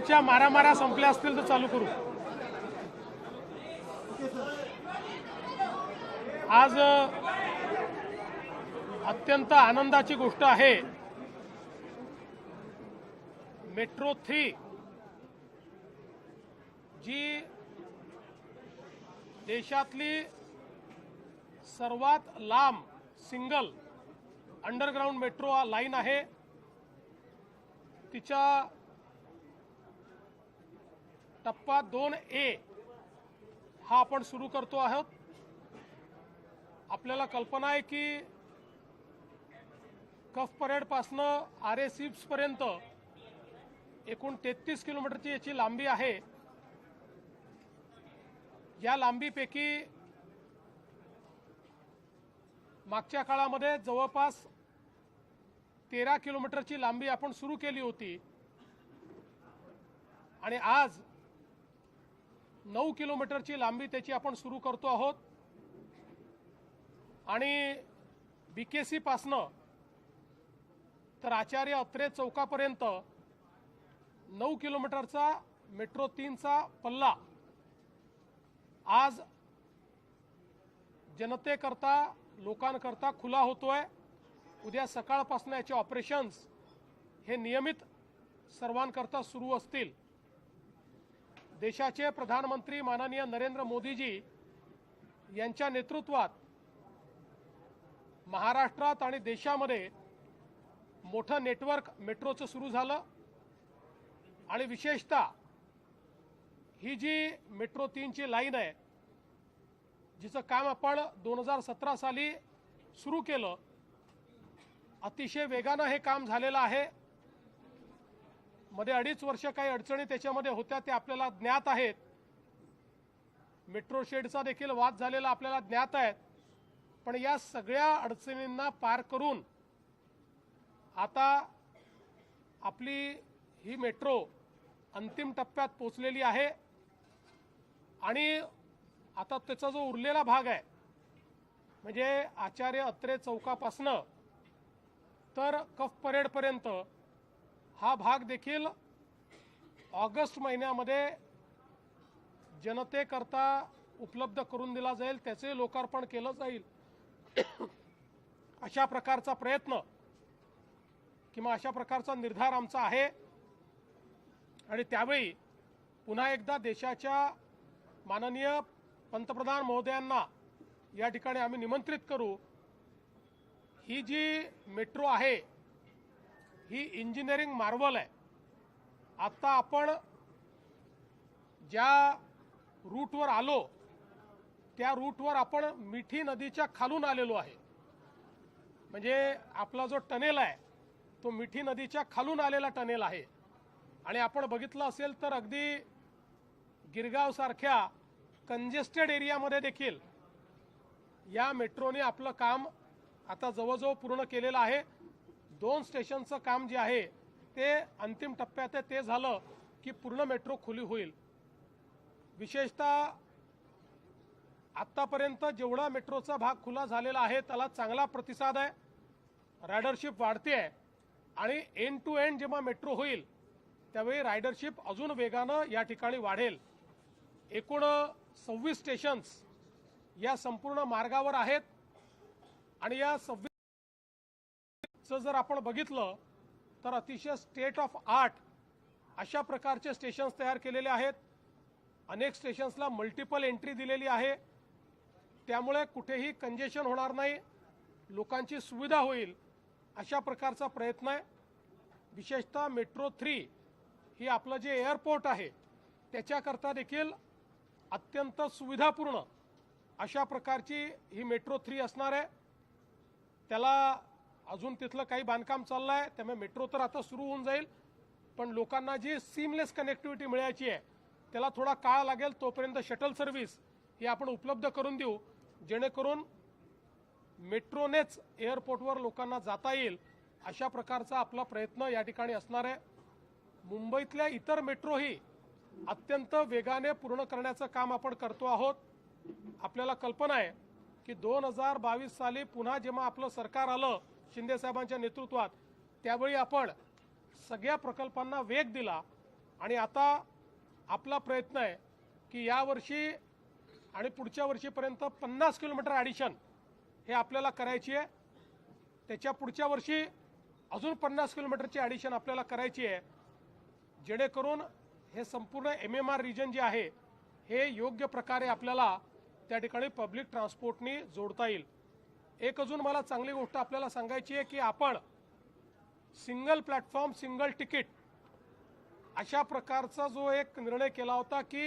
तुमच्या मारामाऱ्या संपल्या असतील तर चालू करू. आज अत्यंत आनंदाची गोष्ट आहे. मेट्रो थ्री जी देशातली सर्वात लांब सिंगल अंडरग्राऊंड मेट्रो लाईन आहे. तिच्या टप्पा दोन ए हा आपण सुरू करतो आहोत. आपल्याला कल्पना आहे की कफ परेडपासनं आर ए पर्यंत एकूण तेहतीस किलोमीटरची याची लांबी आहे. या लांबीपैकी मागच्या काळामध्ये जवळपास तेरा किलोमीटरची लांबी आपण सुरू केली होती. आणि आज नऊ किलोमीटरची लांबी त्याची आपण सुरू करतो आहोत. आणि बी के सी पासनं तर आचार्य अत्रे चौकापर्यंत नऊ किलोमीटरचा मेट्रो तीनचा पल्ला आज जनतेकरता लोकांकरता खुला होतोय. उद्या सकाळपासून याचे ऑपरेशन्स हे नियमित सर्वांकरता सुरू असतील. देशाचे प्रधानमंत्री माननीय नरेंद्र मोदीजी यांच्या नेतृत्वात महाराष्ट्रात आणि देशामध्ये मोठं नेटवर्क मेट्रोचं सुरू झालं. आणि विशेषतः ही जी मेट्रो तीनची लाईन आहे जिचं काम आपण दोन हजार सतरा साली सुरू केलं अतिशय वेगानं हे काम झालेलं आहे. मध्ये अडीच वर्ष काही अडचणी त्याच्यामध्ये होत्या ते आपल्याला ज्ञात आहेत. मेट्रो शेडचा देखील वाद झालेला आपल्याला ज्ञात आहे पण या सगळ्या अडचणींना पार करून आता आपली ही मेट्रो अंतिम टप्प्यात पोचलेली आहे. आणि आता त्याचा जो उरलेला भाग आहे म्हणजे आचार्य अत्रे चौकापासनं तर कफ परेडपर्यंत हा भाग देखील ऑगस्ट महिन्यामध्ये जनतेकरता उपलब्ध करून दिला जाईल त्याचे लोकार्पण केलं जाईल. अशा प्रकारचा प्रयत्न किंवा अशा प्रकारचा निर्धार आमचा आहे. आणि त्यावेळी पुन्हा एकदा देशाच्या माननीय पंतप्रधान महोदयांना या ठिकाणी आम्ही निमंत्रित करू. ही जी मेट्रो आहे ही इंजिनिअरिंग मार्वल आहे. आता आपण ज्या रूटवर आलो त्या रूटवर आपण मिठी नदीच्या खालून आलेलो आहे. म्हणजे आपला जो टनेल आहे तो मिठी नदीच्या खालून आलेला टनेल आहे. आणि आपण बघितलं असेल तर अगदी गिरगावसारख्या कंजेस्टेड एरियामध्ये देखील या मेट्रोने आपलं काम आता जवळजवळ पूर्ण केलेलं आहे. दोन स्टेशनचं काम जे आहे ते अंतिम टप्प्यात आहे. ते झालं की पूर्ण मेट्रो खुली होईल. विशेषतः आत्तापर्यंत जेवढा मेट्रोचा भाग खुला झालेला आहे त्याला चांगला प्रतिसाद आहे. रायडरशिप वाढते आहे. आणि एंड टू एंड जेव्हा मेट्रो होईल त्यावेळी रायडरशिप अजून वेगानं या ठिकाणी वाढेल. एकूण सव्वीस स्टेशन्स या संपूर्ण मार्गावर आहेत. आणि या चं जर आपण बघितलं तर अतिशय स्टेट ऑफ आर्ट अशा प्रकारचे स्टेशन्स तयार केलेले आहेत. अनेक स्टेशन्सला मल्टिपल एंट्री दिलेली आहे. त्यामुळे कुठेही कंजेशन होणार नाही. लोकांची सुविधा होईल अशा प्रकारचा प्रयत्न आहे. विशेषतः मेट्रो थ्री ही आपलं जे एअरपोर्ट आहे त्याच्याकरता देखील अत्यंत सुविधापूर्ण अशा प्रकारची ही मेट्रो थ्री असणार आहे. त्याला अजून तिथलं काही बांधकाम चाललं आहे त्यामुळे मेट्रो तर आता सुरू होऊन जाईल. पण लोकांना जी सीमलेस कनेक्टिव्हिटी मिळायची आहे त्याला थोडा काळ लागेल तोपर्यंत शटल सर्व्हिस ही आपण उपलब्ध करून देऊ. जेणेकरून मेट्रोनेच एअरपोर्टवर लोकांना जाता येईल अशा प्रकारचा आपला प्रयत्न या ठिकाणी असणार आहे. मुंबईतल्या इतर मेट्रोही अत्यंत वेगाने पूर्ण करण्याचं काम आपण करतो आहोत. आपल्याला कल्पना आहे की दोन हजार बावीस साली पुन्हा जेव्हा आपलं सरकार आलं शिंदे साहेबांच्या नेतृत्वात. त्यावेळी आपण सगळ्या प्रकल्पांना वेग दिला आणि आता आपला प्रयत्न आहे की यावर्षी आणि पुढच्या वर्षीपर्यंत पन्नास किलोमीटर ॲडिशन हे आपल्याला करायची आहे. त्याच्या पुढच्या वर्षी अजून पन्नास किलोमीटरची ॲडिशन आपल्याला करायची आहे. जेणेकरून हे संपूर्ण एम एम आर रिजन जे आहे हे योग्य प्रकारे आपल्याला त्या ठिकाणी पब्लिक ट्रान्सपोर्टनी जोडता येईल. एक अजून मला चांगली गोष्ट आपल्याला सांगायची आहे की आपण सिंगल प्लॅटफॉर्म सिंगल तिकीट अशा प्रकारचा जो एक निर्णय केला होता की